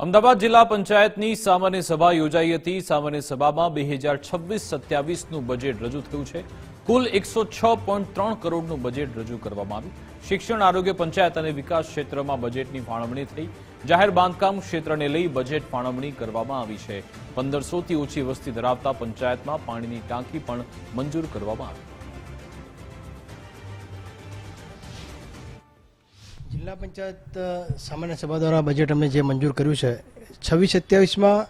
અમદાવાદ જિલ્લા પંચાયતની સામાન્ય સભા યોજાઈ હતી. સામાન્ય સભામાં બે હજાર છવ્વીસ સત્યાવીસનું બજેટ રજૂ થયું છે. કુલ એકસો છ પોઈન્ટ ત્રણ કરોડનું બજેટ રજૂ કરવામાં આવ્યું. શિક્ષણ, આરોગ્ય પંચાયત અને વિકાસ ક્ષેત્રમાં બજેટની ફાળવણી થઈ. જાહેર બાંધકામ ક્ષેત્રને લઈ બજેટ ફાળવણી કરવામાં આવી છે. પંદરસોથી ઓછી વસ્તી ધરાવતા પંચાયતમાં પાણીની ટાંકી પણ મંજૂર કરવામાં આવી. જિલ્લા પંચાયત સામાન્ય સભા દ્વારા બજેટ અમે જે મંજૂર કર્યું છે, છવ્વીસ સત્યાવીસમાં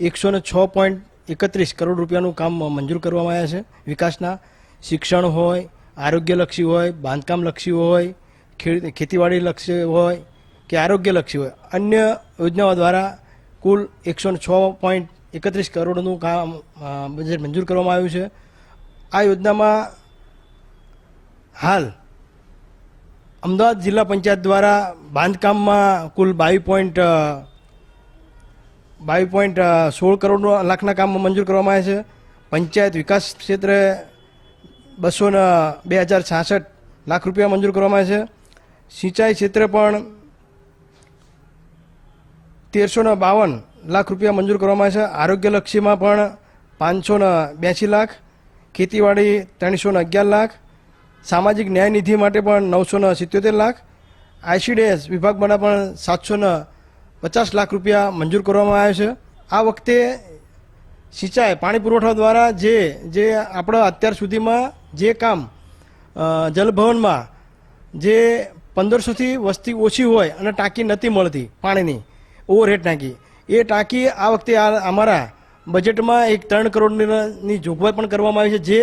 એકસો ને છ પોઈન્ટ એકત્રીસ કરોડ રૂપિયાનું કામ મંજૂર કરવામાં આવ્યા છે. વિકાસના શિક્ષણ હોય, આરોગ્યલક્ષી હોય, બાંધકામલક્ષી હોય ખે- ખેતીવાડી લક્ષી હોય કે આરોગ્યલક્ષી હોય, અન્ય યોજનાઓ દ્વારા કુલ એકસો છ પોઈન્ટ એકત્રીસ કરોડનું કામ બજેટ મંજૂર કરવામાં આવ્યું છે. આ યોજનામાં હાલ અમદાવાદ જિલ્લા પંચાયત દ્વારા બાંધકામમાં કુલ બાવીસ પોઈન્ટ બાવીસ પોઈન્ટ સોળ કરોડ લાખના કામ મંજૂર કરવામાં આવે છે. પંચાયત વિકાસ ક્ષેત્રે બસો ને બે હજાર છાસઠ લાખ રૂપિયા મંજૂર કરવામાં આવે છે. સિંચાઈ ક્ષેત્રે પણ તેરસો બાવન લાખ રૂપિયા મંજૂર કરવામાં આવે છે. આરોગ્યલક્ષીમાં પણ પાંચસો ને બ્યાસી લાખ, ખેતીવાડી ત્રણસો ને અગિયાર લાખ સામાજિક ન્યાય નિધિ માટે પણ નવસો સિત્યોતેર લાખ. આઈસીડીએસ વિભાગ માટે પણ સાતસો પચાસ લાખ રૂપિયા મંજૂર કરવામાં આવ્યા છે. આ વખતે સિંચાઈ, પાણી પુરવઠા દ્વારા જે જે આપણા અત્યાર સુધીમાં જે કામ જલભવનમાં જે પંદરસોથી વસ્તી ઓછી હોય અને ટાંકી નથી મળતી પાણીની, ઓવરહેડ ટાંકી, એ ટાંકી આ વખતે આ, અમારા બજેટમાં એક ત્રણ કરોડની જોગવાઈ પણ કરવામાં આવી છે. જે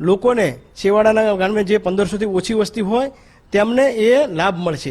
લોકોને છેવાડાના ગામમાં જે પંદરસોથી ઓછી વસ્તી હોય તેમને એ લાભ મળશે.